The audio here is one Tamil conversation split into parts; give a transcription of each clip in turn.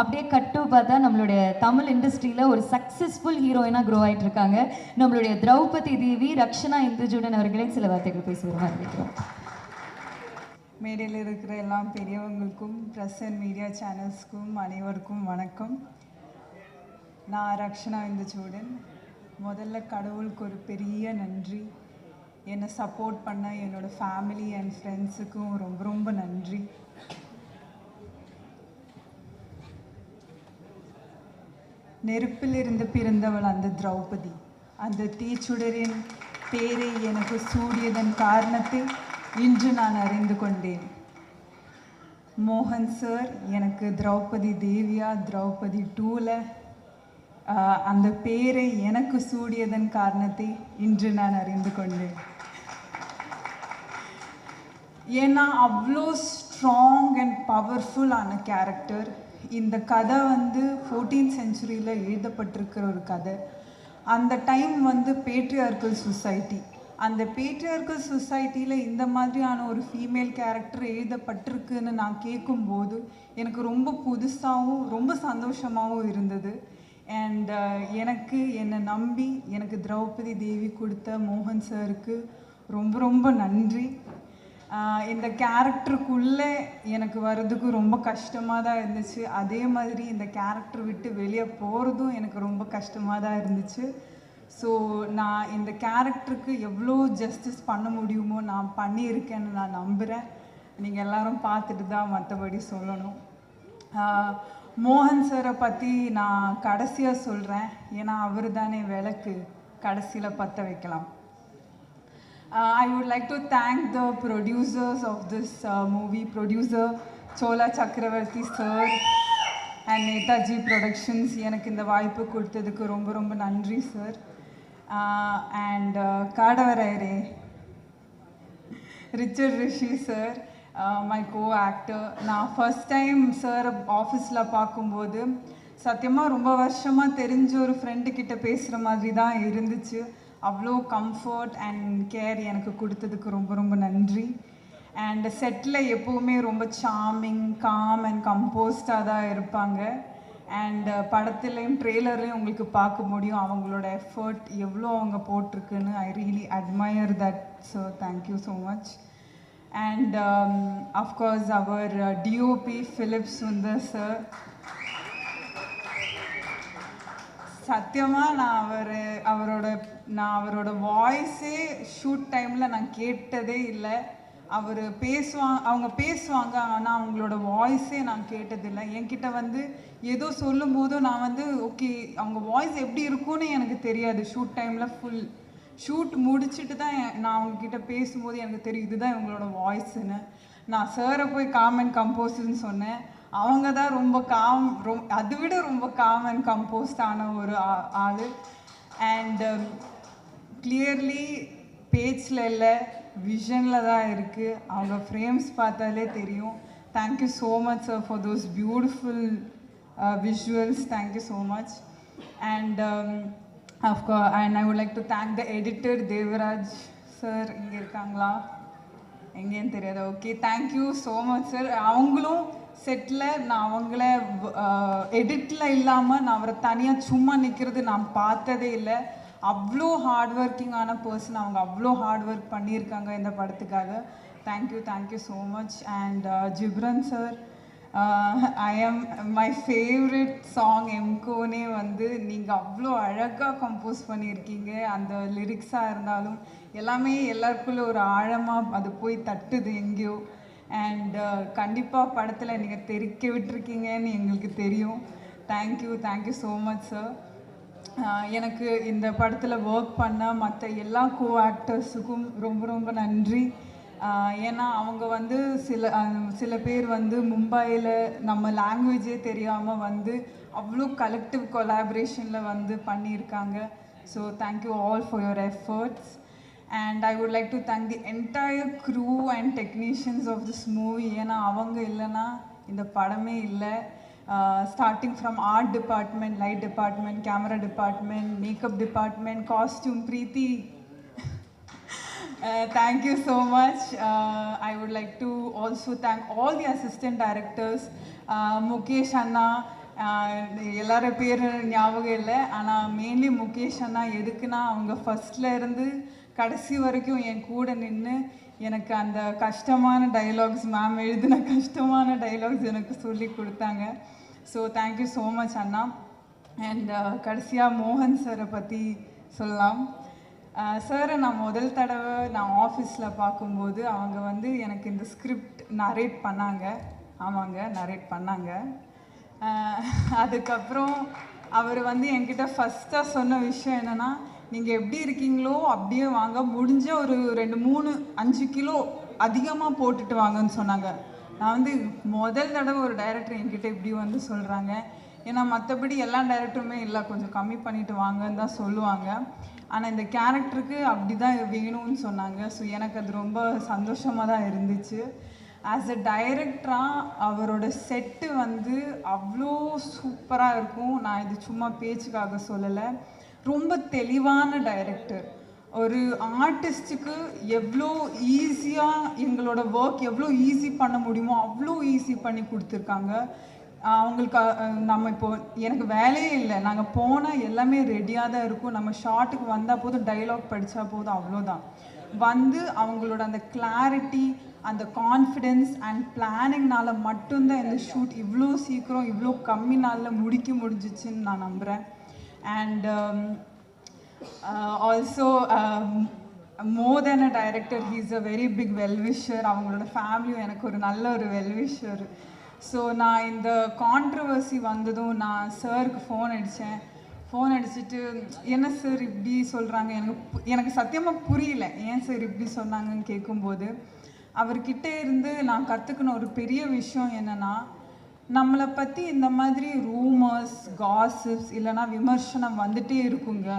அப்படியே கட்டு பார்த்தா நம்மளுடைய தமிழ் இண்டஸ்ட்ரியில் ஒரு சக்ஸஸ்ஃபுல் ஹீரோயினாக க்ரோ ஆகிட்டு இருக்காங்க. நம்மளுடைய திரௌபதி தேவி ரக்ஷனா இந்துஜுடன் அவர்களே சில வார்த்தைகள் பேசுவாங்க நினைக்கிறோம் மேடையில் இருக்கிற எல்லா பெரியவங்களுக்கும் ப்ரெஸ் அண்ட் மீடியா சேனல்ஸ்க்கும் அனைவருக்கும் வணக்கம். நான் ரக்ஷனா இந்துச்சூடன் முதல்ல கடவுளுக்கு ஒரு பெரிய நன்றி. என்னை சப்போர்ட் பண்ண என்னோட ஃபேமிலி அண்ட் ஃப்ரெண்ட்ஸுக்கும் ரொம்ப ரொம்ப நன்றி. நெருப்பிலிருந்து பிறந்தவள் அந்த திரௌபதி. அந்த தீச்சுடரின் பேரை எனக்கு சூடியதன் காரணத்தை இன்று நான் அறிந்து கொண்டேன். மோகன் சார் எனக்கு திரௌபதி தேவியா திரௌபதி டூல அந்த பேரை எனக்கு சூடியதன் காரணத்தை இன்று நான் அறிந்து கொண்டேன். ஏன்னா அவ்வளோ ஸ்ட்ராங் அண்ட் பவர்ஃபுல்லான கேரக்டர் இந்த கதை வந்து ஃபோர்டீன் செஞ்சுரியில் எழுதப்பட்டிருக்கிற ஒரு கதை. அந்த டைம் வந்து பேட்ரியார்கல் சொசைட்டி அந்த பேட்ரியார்கல் சொசைட்டியில் இந்த மாதிரியான ஒரு ஃபீமேல் கேரக்டர் எழுதப்பட்டிருக்குன்னு நான் கேட்கும்போது எனக்கு ரொம்ப புதுசாகவும் ரொம்ப சந்தோஷமாகவும் இருந்தது. அண்ட் எனக்கு என்னை நம்பி எனக்கு திரௌபதி தேவி கொடுத்த மோகன் சாருக்கு ரொம்ப ரொம்ப நன்றி. இந்த கேரக்டருக்குள்ளே எனக்கு வர்றதுக்கு ரொம்ப கஷ்டமாக தான் இருந்துச்சு. அதே மாதிரி இந்த கேரக்டர் விட்டு வெளியே போகிறதும் எனக்கு ரொம்ப கஷ்டமாக தான் இருந்துச்சு. ஸோ நான் இந்த கேரக்டருக்கு எவ்வளோ ஜஸ்டிஸ் பண்ண முடியுமோ நான் பண்ணியிருக்கேன்னு நான் நம்புகிறேன் நீங்கள் எல்லாரும் பார்த்துட்டு தான் மற்றபடி சொல்லணும். மோகன் சாரை பற்றி நான் கடைசியாக சொல்கிறேன் ஏன்னா அவர் தானே விளக்கு. கடைசியில் பற்ற வைக்கலாம். Uh, I would like to thank the producers of this uh, movie, producer Chola Chakravarti sir and Netaji Productions. எனக்கு இந்த வாய்ப்பு கொடுத்ததுக்கு ரொம்ப ரொம்ப நன்றி sir and uh, uh, காடவரையரே Richard Rishi sir my co actor நான் ஃபஸ்ட் டைம் சார் ஆஃபீஸில் பார்க்கும்போது சத்தியமாக ரொம்ப வருஷமாக தெரிஞ்ச ஒரு ஃப்ரெண்டு கிட்ட பேசுகிற மாதிரி தான் இருந்துச்சு. அவ்வளோ கம்ஃபர்ட் அண்ட் கேர் எனக்கு கொடுத்ததுக்கு ரொம்ப ரொம்ப நன்றி. அண்ட் செட்டில் எப்போவுமே ரொம்ப சாமிங் காம் அண்ட் கம்போஸ்டாக தான் இருப்பாங்க. அண்ட் படத்துலேயும் ட்ரெய்லர்லேயும் உங்களுக்கு பார்க்க முடியும் அவங்களோட எஃபர்ட் எவ்வளோ அவங்க போட்டிருக்குன்னு. I really admire that so thank you so much and of course our DOP Philips வந்து சார் சத்தியமாக நான் அவர் நான் அவரோட வாய்ஸே ஷூட் டைமில் நான் கேட்டதே இல்லை. அவர் பேசுவாங்க அவங்க பேசுவாங்க ஆனால் அவங்களோட வாய்ஸே நான் கேட்டதில்லை. என்கிட்ட வந்து ஏதோ சொல்லும் போதும் நான் வந்து ஓகே அவங்க வாய்ஸ் எப்படி இருக்கும்னு எனக்கு தெரியாது. ஷூட் டைமில் ஃபுல் ஷூட் முடிச்சுட்டு தான் நான் அவங்கக்கிட்ட பேசும்போது எனக்கு தெரியும் இதுதான் இவங்களோட வாய்ஸ்ன்னு நான் சாரை போய் காமன் கம்போஸ்ன்னு சொன்னேன். அவங்க தான் ரொம்ப காம் ரொம் அதை விட ரொம்ப காமன் கம்போஸ்டான ஒரு ஆ- அண்ட் கிளியர்லி பேஜில் இல்லை விஷனில் தான் இருக்குது அவங்க ஃப்ரேம்ஸ் பார்த்தாலே தெரியும். Thank you so much sir for those beautiful visuals thank you so much and of course and I would like to thank the editor Devaraj sir இங்கே இருக்காங்களா? எங்கேன்னு தெரியாது. Okay thank you so much sir அவங்களும் செட்டில் நான் அவங்கள எடிட்டில் இல்லாமல் நான் அவரை தனியாக சும்மா நிற்கிறது நான் பார்த்ததே இல்லை. அவ்வளோ ஹார்ட் ஒர்க்கிங்கான பர்சன் அவங்க அவ்வளோ ஹார்ட் ஒர்க் பண்ணியிருக்காங்க இந்த படத்துக்காக. Thank you thank you so much and Ghibran sir I am my favourite song எம்கோனே வந்து நீங்கள் அவ்வளோ அழகாக கம்போஸ் பண்ணியிருக்கீங்க. அந்த லிரிக்ஸாக இருந்தாலும் எல்லாமே எல்லாருக்குள்ளே ஒரு ஆழமாக அது போய் தட்டுது எங்கேயோ. அண்ட் uh, கண்டிப்பாக படத்தில் நீங்கள் தெரிக்க விட்டுருக்கீங்கன்னு எங்களுக்கு தெரியும். Thank you thank you so much sir எனக்கு இந்த படத்தில் ஒர்க் பண்ண மற்ற எல்லா கோ ஆக்டர்ஸுக்கும் ரொம்ப ரொம்ப நன்றி. ஏன்னா அவங்க வந்து சில சில பேர் வந்து மும்பையில் நம்ம லாங்குவேஜே தெரியாமல் வந்து அவ்வளோ கலெக்டிவ் கொலாபரேஷனில் வந்து பண்ணியிருக்காங்க. So thank you all for your efforts and I would like to thank the entire crew and technicians of this movie ஏன்னா அவங்க இல்லைன்னா இந்த படமே இல்லை. Starting from art department light department camera department makeup department costume Preethi thank you so much I would like to also thank all the assistant directors Mukesh Anna directors, பேர் ஞாபகம் இல்லை. ஆனால் மெயின்லி முகேஷ் அண்ணா எதுக்குன்னா அவங்க ஃபஸ்ட்டில் இருந்து கடைசி வரைக்கும் என் கூட நின்று எனக்கு அந்த கஷ்டமான டைலாக்ஸ் மேம் எழுதின கஷ்டமான டைலாக்ஸ் எனக்கு சொல்லி கொடுத்தாங்க. So thank you so much Anna. And uh, கடைசியாக மோகன் சாரை பற்றி சொல்லலாம். Uh, சாரை நான் முதல் தடவை நான் ஆஃபீஸில் பார்க்கும்போது அவங்க வந்து எனக்கு இந்த ஸ்கிரிப்ட் நரேட் பண்ணாங்க. ஆமாங்க நரேட் பண்ணாங்க. Uh, அதுக்கப்புறம் அவர் வந்து என்கிட்ட ஃபஸ்ட்டாக சொன்ன விஷயம் என்னென்னா நீங்கள் எப்படி இருக்கீங்களோ அப்படியே வாங்க. முடிஞ்ச ஒரு ரெண்டு மூணு அஞ்சு கிலோ அதிகமாக போட்டுட்டு வாங்கன்னு சொன்னாங்க. நான் வந்து முதல் தடவை ஒரு டைரக்டர் என்கிட்ட இப்படி வந்து சொல்கிறாங்க ஏன்னா மற்றபடி எல்லா டைரக்டருமே இல்லை கொஞ்சம் கம்மி பண்ணிட்டு வாங்கன்னு தான் சொல்லுவாங்க. ஆனால் இந்த கேரக்டருக்கு அப்படி தான் வேணும்னு சொன்னாங்க. ஸோ எனக்கு அது ரொம்ப சந்தோஷமாக தான் இருந்துச்சு. ஆஸ் அ டைரக்டராக அவரோட செட்டு வந்து அவ்வளோ சூப்பராக இருக்கும். நான் இது சும்மா பேச்சுக்காக சொல்லலை. ரொம்ப தெளிவான டைரக்டர் ஒரு ஆர்டிஸ்ட்டுக்கு எவ்வளோ ஈஸியாக எங்களோட ஒர்க் எவ்வளோ ஈஸி பண்ண முடியுமோ அவ்வளோ ஈஸி பண்ணி கொடுத்துருக்காங்க. அவங்களுக்கு நம்ம இப்போ எனக்கு வேலையே இல்லை. நாங்கள் போனால் எல்லாமே ரெடியாக தான் இருக்கும். நம்ம ஷார்ட்டுக்கு வந்தால் போதும் டைலாக் படித்தா போதும் அவ்வளோதான். வந்து அவங்களோட அந்த கிளாரிட்டி அந்த கான்ஃபிடென்ஸ் அண்ட் பிளானிங்னால மட்டும்தான் இந்த ஷூட் இவ்வளோ சீக்கிரம் இவ்வளோ கம்மி நாளில் முடிக்க முடிஞ்சிச்சுன்னு நான் நம்புகிறேன் and also more then a director he's a very big well wisher அவங்களோட ஃபேமிலியும் எனக்கு ஒரு நல்ல ஒரு வெல்விஷர் ஸோ நான் இந்த கான்ட்ரவர்சி வந்ததும் நான் சாருக்கு ஃபோன் அடித்தேன் ஃபோன் அடிச்சுட்டு என்ன சார் இப்படி சொல்கிறாங்க எனக்கு எனக்கு சத்தியமாக புரியல. ஏன் சார் இப்படி சொன்னாங்கன்னு கேட்கும்போது அவர்கிட்ட இருந்து நான் கற்றுக்கின ஒரு பெரிய விஷயம் என்னென்னா நம்மளை பற்றி இந்த மாதிரி ரூமர்ஸ் காசிப்ஸ் இல்லைன்னா விமர்சனம் வந்துட்டே இருக்குங்க.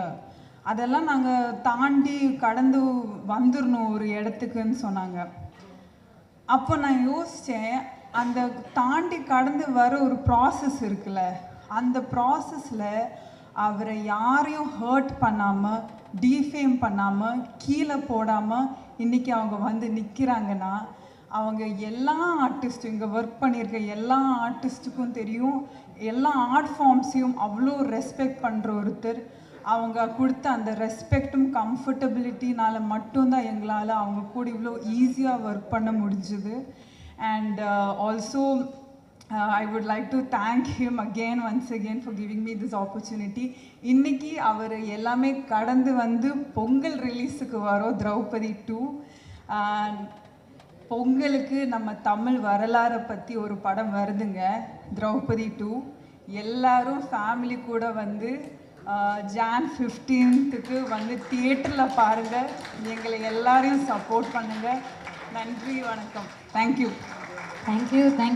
அதெல்லாம் நாங்கள் தாண்டி கடந்து வந்துடணும் ஒரு இடத்துக்குன்னு சொன்னாங்க. அப்போ நான் யோசித்தேன் அந்த தாண்டி கடந்து வர ஒரு ப்ராசஸ் இருக்குல்ல அந்த ப்ராசஸில் அவரை யாரையும் ஹர்ட் பண்ணாமல் டீஃபேம் பண்ணாமல் கீழே போடாமல் இன்றைக்கி அவங்க வந்து நிற்கிறாங்கன்னா அவங்க எல்லா ஆர்டிஸ்ட்டும் இங்கே ஒர்க் பண்ணியிருக்க எல்லா ஆர்டிஸ்ட்டுக்கும் தெரியும். எல்லா ஆர்ட் ஃபார்ம்ஸையும் அவ்வளோ ரெஸ்பெக்ட் பண்ணுற ஒருத்தர். அவங்க கொடுத்த அந்த ரெஸ்பெக்டும் கம்ஃபர்டபிலிட்டினால மட்டும்தான் எங்களால் அவங்க கூட இவ்வளோ ஈஸியாக ஒர்க் பண்ண முடிஞ்சுது. And also I would like to thank him again once again for giving me this opportunity இன்னைக்கு அவர் எல்லாமே கடந்து வந்து பொங்கல் ரிலீஸுக்கு வரோம் திரௌபதி டூ பொங்கலுக்கு நம்ம தமிழ் வரலாறை பற்றி ஒரு படம் வருதுங்க. திரௌபதி டூ. எல்லாரும் ஃபேமிலி கூட வந்து ஜான் ஃபிஃப்டீன்த்துக்கு வந்து தியேட்டரில் பாருங்கள் எங்களை எல்லாரையும் சப்போர்ட் பண்ணுங்கள் நன்றி வணக்கம். Thank you thank you thank